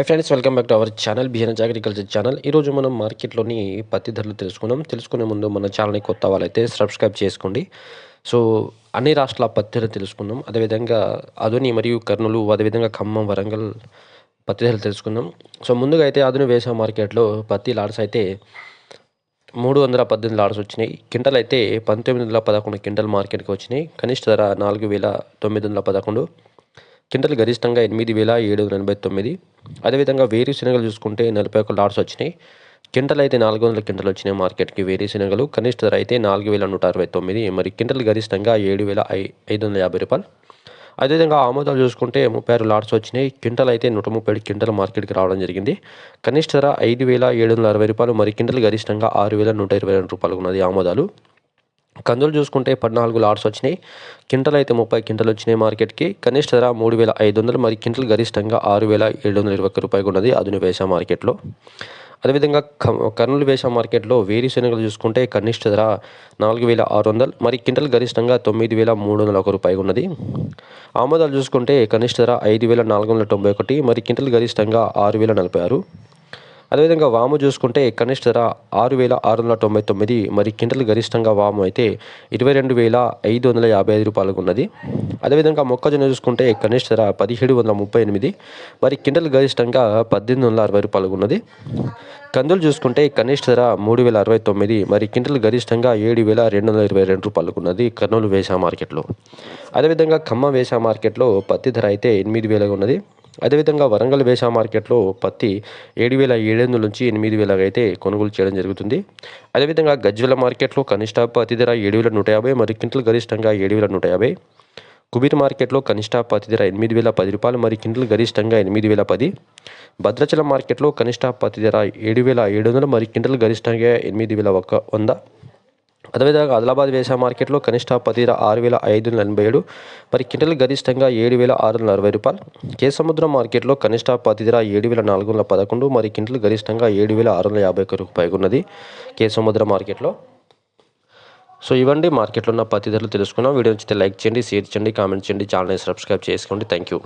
Hi friends welcome back to our channel బిహెన్ఎస్ agriculture channel ఈరోజు మనం మార్కెట్లోని పత్తి ధరలు తెలుసుకుందాం తెలుసుకునే ముందు మన ఛానల్ని కొత్త వాళ్ళైతే సబ్స్క్రైబ్ చేసుకోండి. సో అన్ని రాష్ట్రాల పత్తి ధరలు తెలుసుకుందాం అదేవిధంగా అదుని మరియు కర్నూలు అదేవిధంగా ఖమ్మం వరంగల్ పత్తి ధరలు తెలుసుకుందాం సో ముందుగా అయితే అదుని వేసవ మార్కెట్లో పత్తి లాడ్స్ అయితే మూడు వందల పద్దెనిమిది లాడ్స్ వచ్చినాయి. కింటల్ అయితే పంతొమ్మిది వందల పదకొండు కింటల్ మార్కెట్కి వచ్చినాయి. కనిష్ట ధర నాలుగు వేల తొమ్మిది వందల పదకొండు. క్వింటల్ గరిష్టంగా ఎనిమిది వేల ఏడు వందల ఎనభై తొమ్మిది. అదేవిధంగా వేరుశనగలు చూసుకుంటే నలభై ఒక లాట్స్ వచ్చినాయి. క్వింటల్ అయితే నాలుగు వందల క్వింటల్ వచ్చినాయి మార్కెట్కి. వేరుశనగలు కనిష్ట ధర అయితే నాలుగు వేల నూట అరవై తొమ్మిది. మరి క్వింటల్ గరిష్టంగా ఏడు వేల ఐ ఐదు వందల యాభై రూపాయలు. అదేవిధంగా ఆమోదాలు చూసుకుంటే ముప్పై ఆరు లాట్స్ వచ్చినాయి. క్వింటల్ అయితే నూట ముప్పై ఏడు కింటల్ మార్కెట్కి రావడం జరిగింది. కనిష్ట ధర ఐదు వేల ఏడు వందల అరవై రూపాయలు. మరి కింటల్ గరిష్టంగా ఆరు వేల నూట ఇరవై రెండు రూపాయలు ఉన్నది ఆమోదాలు. కందులు చూసుకుంటే పద్నాలుగు లాట్స్ వచ్చినాయి. క్వింటల్ అయితే ముప్పై కింటలు వచ్చినాయి మార్కెట్కి. కనిష్ట ధర మూడు వేల ఐదు వందలు. మరి క్వింటల్ గరిష్టంగా ఆరు వేల ఏడు వందల ఇరవై ఒక్క రూపాయలు ఉన్నది అదును వేసా మార్కెట్లో. అదేవిధంగా కర్నూలు వేసా మార్కెట్లో వేరుశనగలు చూసుకుంటే కనిష్ట ధర నాలుగు వేల ఆరు వందలు. మరి క్వింటల్ గరిష్టంగా తొమ్మిది వేల మూడు వందల ఒక రూపాయి ఉన్నది. ఆమోదాలు చూసుకుంటే కనిష్ట ధర ఐదు వేల నాలుగు వందల తొంభై ఒకటి. మరి క్వింటల్ గరిష్టంగా ఆరు వేల నలభై ఆరు. అదేవిధంగా వాము చూసుకుంటే కనిష్ట ధర ఆరు వేల ఆరు వందల తొంభై తొమ్మిది మరి కింటల్ గరిష్టంగా వాము అయితే ఇరవై రెండు వేల ఐదు వందల యాభై ఐదు రూపాయలకు ఉన్నది అదేవిధంగా మొక్కజొన్న చూసుకుంటే కనిష్ట ధర పదిహేడు వందల ముప్పై ఎనిమిది మరి కింటల్ గరిష్టంగా పద్దెనిమిది వందల అరవై రూపాయలకు ఉన్నది కందులు చూసుకుంటే కనిష్ట ధర మూడు వేల అరవై తొమ్మిది మరి క్వింటల్ గరిష్టంగా ఏడు వేల రెండు వందల ఇరవై రెండు రూపాయలకు ఉన్నది కర్నూలు వేసా మార్కెట్లో. అదేవిధంగా ఖమ్మం వేసా మార్కెట్లో పత్తి ధర అయితే ఎనిమిది వేలగా ఉన్నది అదేవిధంగా వరంగల్ వేసా మార్కెట్లో పత్తి ఏడు వేల ఏడు వందల నుంచి ఎనిమిది వేలకు అయితే కొనుగోలు చేయడం జరుగుతుంది. అదేవిధంగా గజ్వెల మార్కెట్లో కనిష్ట పత్తి ధర ఏడు వేల నూట యాభై మరి క్వింటల్ గరిష్టంగా ఏడు వేల నూట యాభై. కుబీర్ మార్కెట్లో కనిష్ట పత్తి ధర ఎనిమిది వేల పది రూపాయలు మరి క్వింటల్ గరిష్టంగా ఎనిమిది వేల పది. భద్రాచలం మార్కెట్లో కనిష్ట పత్తి ధర ఏడు వేల ఏడు వందలు మరి క్వింటల్ గరిష్టంగా ఎనిమిది వేల ఒక వంద. అదేవిధంగా ఆదిలాబాద్ వ్యవసాయ మార్కెట్లో కనిష్ట పది ఆరు వేల ఐదు వందల ఎనభై ఏడు మరి కింటల్ గరిష్టంగా ఏడు వేల ఆరు వందల అరవై రూపాయలు. కేసముద్రం మార్కెట్లో కనిష్ట పదిర ధర ఏడు వేల నాలుగు వందల పదకొండు మరి కింటల్ గరిష్టంగా ఏడు వేల ఆరు వందల యాభై ఒక్క రూపాయలు ఉన్నది కేసముద్ర మార్కెట్లో. సో ఇవ్వండి మార్కెట్లో ఉన్న పత్తి ధరలు తెలుసుకున్నాం. వీడియో నచ్చితే లైక్ చేయండి షేర్ చేయండి కామెంట్ చేయండి ఛానల్ని సబ్స్క్రైబ్ చేసుకోండి. Thank you